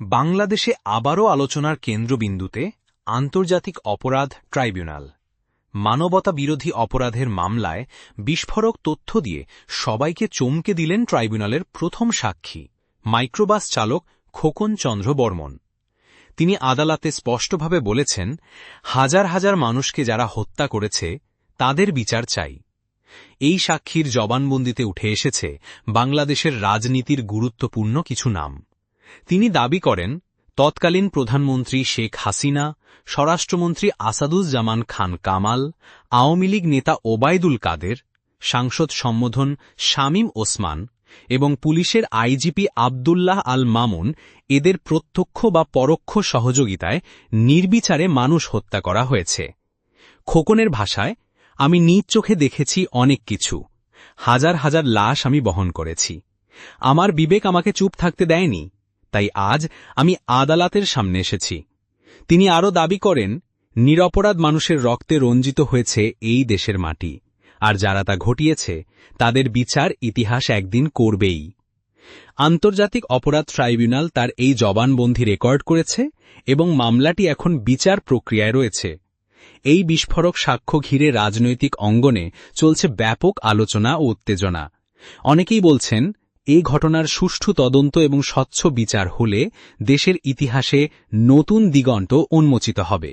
বাংলাদেশে আবারও আলোচনার কেন্দ্রবিন্দুতে আন্তর্জাতিক অপরাধ ট্রাইব্যুনাল। মানবতা বিরোধী অপরাধের মামলায় বিস্ফোরক তথ্য দিয়ে সবাইকে চমকে দিলেন ট্রাইব্যুনালের প্রথম সাক্ষী, মাইক্রোবাস চালক খোকন চন্দ্র বর্মন। তিনি আদালতে স্পষ্টভাবে বলেছেন, হাজার হাজার মানুষকে যারা হত্যা করেছে, তাদের বিচার চাই। এই সাক্ষীর জবানবন্দিতে উঠে এসেছে বাংলাদেশের রাজনীতির গুরুত্বপূর্ণ কিছু নাম। তিনি দাবি করেন, তৎকালীন প্রধানমন্ত্রী শেখ হাসিনা, স্বরাষ্ট্রমন্ত্রী আসাদুজ্জামান খান কামাল, আওয়ামী লীগ নেতা ওবায়দুল কাদের, সাংসদ সম্বোধন শামীম ওসমান এবং পুলিশের আইজিপি আবদুল্লাহ আল মামুন এদের প্রত্যক্ষ বা পরোক্ষ সহযোগিতায় নির্বিচারে মানুষ হত্যা করা হয়েছে। খোকনের ভাষায়, আমি নিজ চোখে দেখেছি অনেক কিছু। হাজার হাজার লাশ আমি বহন করেছি। আমার বিবেক আমাকে চুপ থাকতে দেয়নি। তাই আজ আমি আদালতের সামনে এসেছি। তিনি আরও দাবি করেন, নিরপরাধ মানুষের রক্তে রঞ্জিত হয়েছে এই দেশের মাটি, আর যারা তা ঘটিয়েছে, তাদের বিচার ইতিহাস একদিন করবেই। আন্তর্জাতিক অপরাধ ট্রাইব্যুনাল তার এই জবানবন্দি রেকর্ড করেছে এবং মামলাটি এখন বিচার প্রক্রিয়ায় রয়েছে। এই বিস্ফোরক সাক্ষ্য ঘিরে রাজনৈতিক অঙ্গনে চলছে ব্যাপক আলোচনা ও উত্তেজনা। অনেকেই বলছেন এই ঘটনার সুষ্ঠু তদন্ত এবং স্বচ্ছ বিচার হলে দেশের ইতিহাসে নতুন দিগন্ত উন্মোচিত হবে।